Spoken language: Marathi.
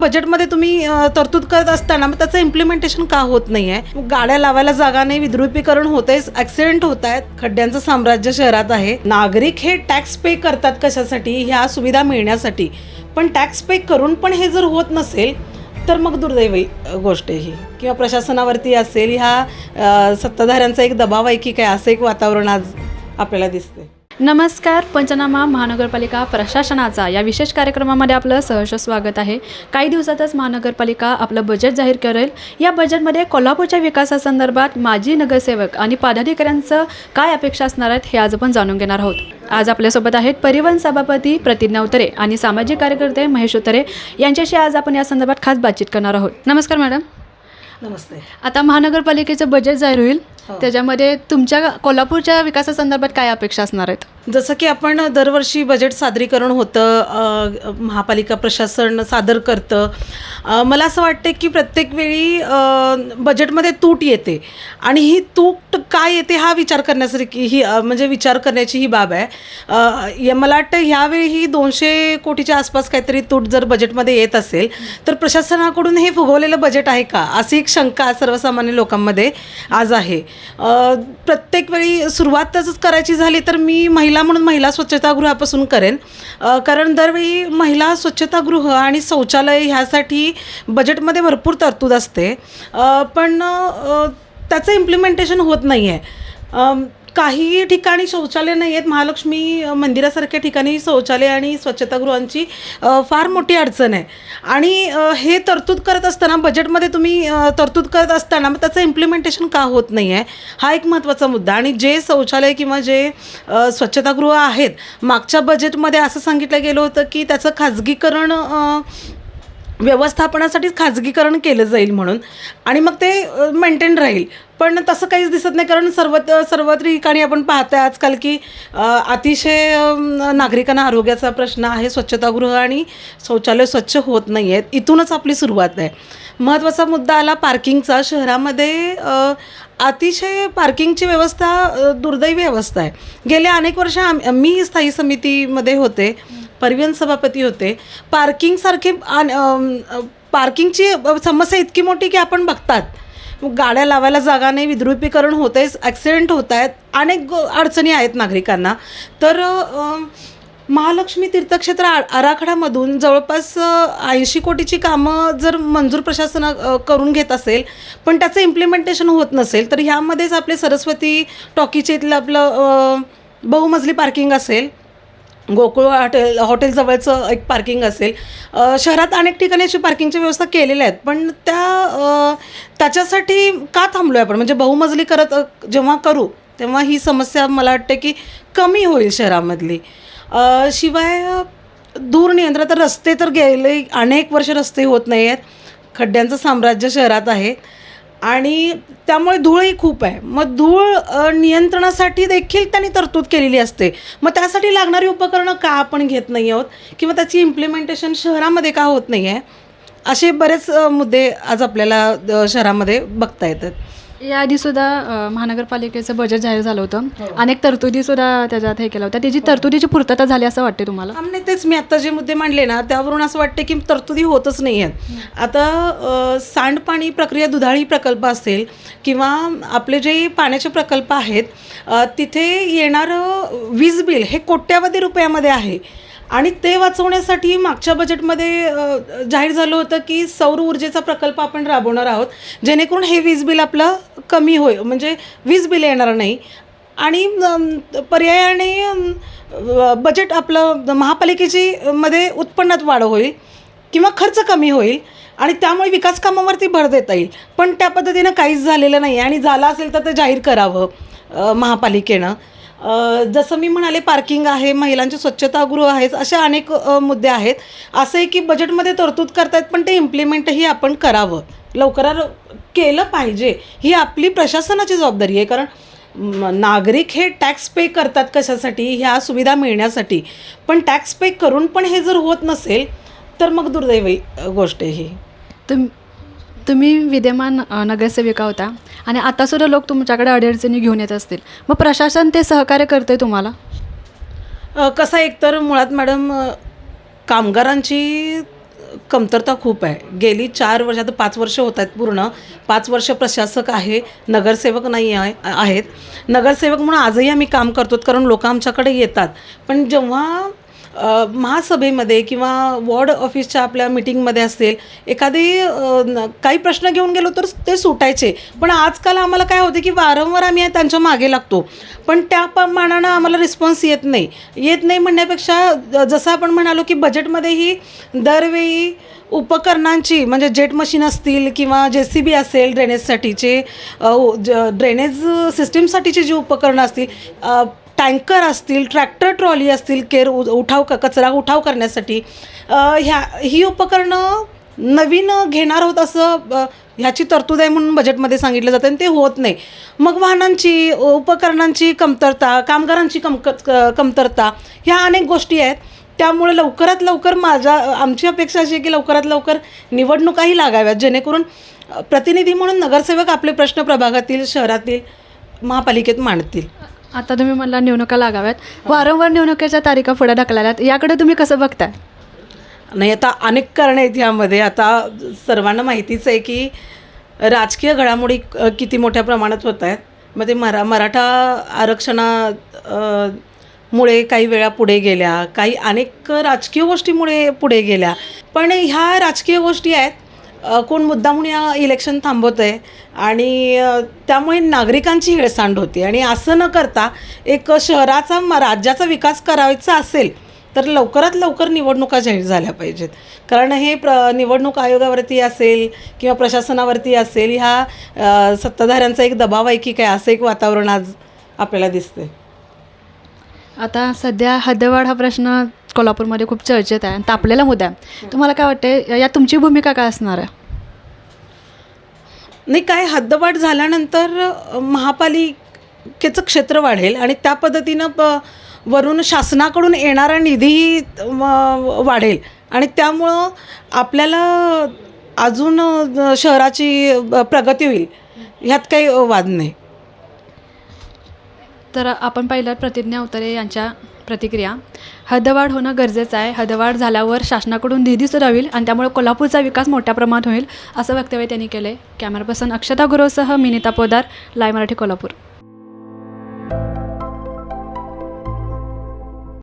बजेटमध्ये तुम्ही तरतूद करत असताना मग त्याचं इम्प्लिमेंटेशन का होत नाही आहे गाड्या लावायला जागा नाही विद्रुपीकरण होत आहे ॲक्सिडेंट होत आहेत खड्ड्यांचं साम्राज्य शहरात आहे. नागरिक हे टॅक्स पे करतात कशासाठी? ह्या सुविधा मिळण्यासाठी. पण टॅक्स पे करून पण हे जर होत नसेल तर मग दुर्दैवी गोष्ट ही. किंवा प्रशासनावरती असेल ह्या सत्ताधाऱ्यांचा एक दबाव आहे की काय असं एक वातावरण आज आपल्याला दिसते नमस्कार पंचनामा महानगरपालिका प्रशासनाचा या विशेष कार्यक्रमामध्ये आपलं सहर्ष स्वागत आहे. काही दिवसातच महानगरपालिका आपलं बजेट जाहीर करेल. या बजेटमध्ये कोल्हापूरच्या विकासासंदर्भात माजी नगरसेवक आणि पदाधिकाऱ्यांचं काय अपेक्षा असणार आहेत हे आज आपण जाणून घेणार आहोत. आज आपल्यासोबत आहेत परिवहन सभापती प्रतिज्ञा उतरे आणि सामाजिक कार्यकर्ते महेश उतरे. यांच्याशी आज आपण या संदर्भात खास बातचीत करणार आहोत. नमस्कार मॅडम. नमस्ते. आता महानगरपालिकेचं बजेट जाहीर होईल. त्याच्यामध्ये तुमच्या कोल्हापूरच्या विकासासंदर्भात काय अपेक्षा असणार आहेत? जसं की आपण दरवर्षी बजेट सादरीकरण होतं महापालिका प्रशासन सादर करतं. मला असं वाटतं की प्रत्येक वेळी बजेटमध्ये तूट येते. आणि ही तूट काय येते हा विचार करण्यासारखी ही म्हणजे विचार करण्याची ही बाब आहे. मला वाटतं ह्यावेळी ही दोनशे कोटीच्या आसपास काहीतरी तूट जर बजेटमध्ये येत असेल तर प्रशासनाकडून हे फुगवलेलं बजेट आहे का? अशी एक शंका सर्वसामान्य लोकांमध्ये आज आहे. प्रत्येक वेळी सुरुवातच करायची झाली तर मी महिला म्हणून महिला स्वच्छतागृहापासून करेन. कारण दरवेळी महिला स्वच्छतागृह आणि शौचालय ह्यासाठी बजेटमध्ये भरपूर तरतूद असते. पण त्याचं इम्प्लिमेंटेशन होत नाही आहे काही ठिकाणी शौचालय नाही आहेत महालक्ष्मी मंदिरासारख्या ठिकाणी शौचालय आणि स्वच्छतागृहांची फार मोठी अडचण आहे. आणि हे तरतूद करत असताना बजेटमध्ये तुम्ही तरतूद करत असताना मग त्याचं इम्प्लिमेंटेशन का होत नाही आहे हा एक महत्त्वाचा मुद्दा. आणि जे शौचालय किंवा जे स्वच्छतागृह आहेत मागच्या बजेटमध्ये असं सांगितलं गेलं होतं की त्याचं खाजगीकरण व्यवस्थापनासाठीच खाजगीकरण केलं जाईल म्हणून. आणि मग ते मेंटेन राहील. पण तसं काहीच दिसत नाही कारण सर्व सर्व ठिकाणी आपण पाहतोय आजकाल की अतिशय नागरिकांना आरोग्याचा प्रश्न आहे स्वच्छतागृह आणि शौचालय स्वच्छ होत नाही आहेत इथूनच आपली सुरुवात आहे. महत्त्वाचा मुद्दा आला पार्किंगचा. शहरामध्ये अतिशय पार्किंगची व्यवस्था दुर्दैवी अवस्था आहे. गेल्या अनेक वर्ष आम मी स्थायी समितीमध्ये होते परिवहन सभापती होते. पार्किंगसारखे आणि पार्किंगची समस्या इतकी मोठी की आपण बघतात. गाड्या लावायला जागा नाही विद्रुपीकरण होत आहे ॲक्सिडेंट होत आहेत अनेक अडचणी आहेत नागरिकांना. तर महालक्ष्मी तीर्थक्षेत्र आ आराखड्यामधून जवळपास ऐंशी कोटीची कामं जर मंजूर प्रशासन करून घेत असेल पण त्याचं इम्प्लिमेंटेशन होत नसेल तर ह्यामध्येच आपले सरस्वती टॉकीचे इथलं आपलं बहुमजली पार्किंग असेल गोकुळ हॉटेल हॉटेलजवळचं एक पार्किंग असेल. शहरात अनेक ठिकाणी अशी पार्किंगची व्यवस्था केलेल्या आहेत. पण त्या त्याच्यासाठी का थांबलो आहे आपण? म्हणजे बहुमजली करत जेव्हा करू तेव्हा ही समस्या मला वाटते की कमी होईल शहरामधली. शिवाय दूर नियंत्रण तर रस्ते तर गेले अनेक वर्ष रस्ते होत नाही आहेत खड्ड्यांचं साम्राज्य शहरात आहे. आणि त्यामुळे धूळही खूप आहे. मग धूळ नियंत्रणासाठी देखील त्यांनी तरतूद केलेली असते. मग त्यासाठी लागणारी उपकरणं का आपण घेत नाही आहोत? किंवा त्याची इम्प्लिमेंटेशन शहरामध्ये का होत नाही आहे असे बरेच मुद्दे आज आपल्याला शहरामध्ये बघता येतात. याआधी सुद्धा अ, महानगरपालिकेचं बजेट जाहीर झालं होतं. हो. अनेक तरतुदी सुद्धा त्याच्यात हे केलं होतं. त्याची तरतुदीची पूर्तता झाली असं वाटते तुम्हाला? आमने तेच मी आत्ता जे मुद्दे मांडले ना त्यावरून असं वाटते की तरतुदी होतच नाही आहेत. आता सांडपाणी प्रक्रिया दुधाळी प्रकल्प असेल किंवा आपले जे पाण्याचे प्रकल्प आहेत तिथे येणारं वीज बिल हे कोट्यावधी रुपयामध्ये आहे. आणि ते वाचवण्यासाठी मागच्या बजेटमध्ये जाहीर झालं होतं की सौर ऊर्जेचा प्रकल्प आपण राबवणार आहोत जेणेकरून हे वीज बिल आपलं कमी होईल. म्हणजे वीज बिल येणार नाही. आणि पर्यायाने बजेट आपलं महापालिकेची मध्ये उत्पन्नात वाढ होईल किंवा खर्च कमी होईल आणि त्यामुळे विकास कामावरती भर देता येईल. पण त्या पद्धतीनं काहीच झालेलं नाही. आणि झालं असेल तर ते जाहीर करावं महापालिकेनं. जसं मी म्हणाले पार्किंग आहे महिलांचे स्वच्छतागृह आहेत असे अनेक मुद्दे आहेत. असं आहे की बजेटमध्ये तरतूद करतायत पण ते इम्प्लिमेंटही आपण करावं. लवकरात केलं पाहिजे. ही आपली प्रशासनाची जबाबदारी आहे. कारण नागरिक हे टॅक्स पे करतात कशासाठी? ह्या सुविधा मिळण्यासाठी. पण टॅक्स पे करून पण हे जर होत नसेल तर मग दुर्दैवी गोष्ट आहे ही. तुम तुम्ही विद्यमान नगरसेविका होता आणि आतासुद्धा लोक तुमच्याकडे अडचणी घेऊन येत असतील. मग प्रशासन ते सहकार्य करते तुम्हाला? कसं आहे एकतर मुळात मॅडम कामगारांची कमतरता खूप आहे. गेली चार वर्ष आता पाच वर्ष होत आहेत पूर्ण. पाच वर्ष प्रशासक आहे नगरसेवक नाही आहे आहेत. नगरसेवक म्हणून आजही आम्ही काम करतो कारण लोक आमच्याकडे येतात. पण जेव्हा महासभेमध्ये किंवा वॉर्ड ऑफिसच्या आपल्या मिटिंगमध्ये असेल एखादी काही प्रश्न घेऊन गेलो तर ते सुटायचे. पण आजकाल आम्हाला काय होते की वारंवार आम्ही त्यांच्या मागे लागतो. पण त्या प्रमाणानं आम्हाला रिस्पॉन्स येत नाही. येत नाही म्हणण्यापेक्षा ज- जसं आपण म्हणालो की बजेटमध्येही दरवेळी उपकरणांची म्हणजे जेट मशीन असतील किंवा जे सी बी असेल ड्रेनेजसाठीचे ज- ड्रेनेज सिस्टीमसाठीची जी उपकरणं असतील टँकर असतील ट्रॅक्टर ट्रॉली असतील केर उ- उठाव क कचरा उठाव करण्यासाठी ह्या ही उपकरणं नवीन घेणार आहोत असं ह्याची तरतूद आहे म्हणून बजेटमध्ये सांगितलं जातं आणि ते होत नाही. मग वाहनांची उपकरणांची कमतरता कामगारांची कम कमतरता ह्या अनेक गोष्टी आहेत. त्यामुळे लवकरात लवकर माझ्या आमची अपेक्षा अशी आहे की लवकरात लवकर निवडणुकाही लागाव्यात जेणेकरून प्रतिनिधी म्हणून नगरसेवक आपले प्रश्न प्रभागातील शहरातील महापालिकेत मांडतील. आता तुम्ही मला निवडणुका लागाव्यात. वारंवार निवडणुकीच्या तारीखा पुढे ढकलाल्यात. याकडे तुम्ही कसं बघताय? नाही आता अनेक कारणं आहेत यामध्ये. आता सर्वांना माहितीच आहे की राजकीय घडामोडी किती मोठ्या प्रमाणात होत आहेत. मग ते मरा मराठा आरक्षणा मुळे काही वेळा पुढे गेल्या काही अनेक राजकीय गोष्टीमुळे पुढे गेल्या. पण ह्या राजकीय गोष्टी आहेत कोण कोण मुद्दामून या इलेक्शन थांबवतं आहे आणि त्यामुळे नागरिकांची हेळसांड होती. आणि असं न करता एक शहराचा म राज्याचा विकास करायचा असेल तर लवकरात लवकर निवडणुका जाहीर झाल्या पाहिजेत. कारण हे प्र निवडणूक आयोगावरती असेल किंवा प्रशासनावरती असेल ह्या सत्ताधाऱ्यांचा एक दबाव आहे की काय असं एक वातावरण आज आपल्याला दिसते आता सध्या हद्दवाढ हा प्रश्न कोल्हापूरमध्ये खूप चर्चेत आहे आणि तापलेला मुद्दा आहे. तुम्हाला काय वाटते यात तुमची भूमिका काय असणार आहे? नाही काय हद्दवाढ झाल्यानंतर महापालिकेचं क्षेत्र वाढेल आणि त्या पद्धतीनं प वरून शासनाकडून येणारा निधीही वाढेल. आणि त्यामुळं आपल्याला अजून शहराची प्रगती होईल ह्यात काही वाद नाही. तर आपण पाहिलं प्रतिज्ञा उतरे यांच्या प्रतिक्रिया. हदवाढ होणं गरजेचं आहे. हदवाढ झाल्यावर शासनाकडून निधी सुद्धा होईल आणि त्यामुळे कोल्हापूरचा विकास मोठ्या प्रमाणात होईल असं वक्तव्य त्यांनी केले कॅमेरा पर्सन अक्षता गुरुसह मिनिता पोदार लाय मराठी कोल्हापूर.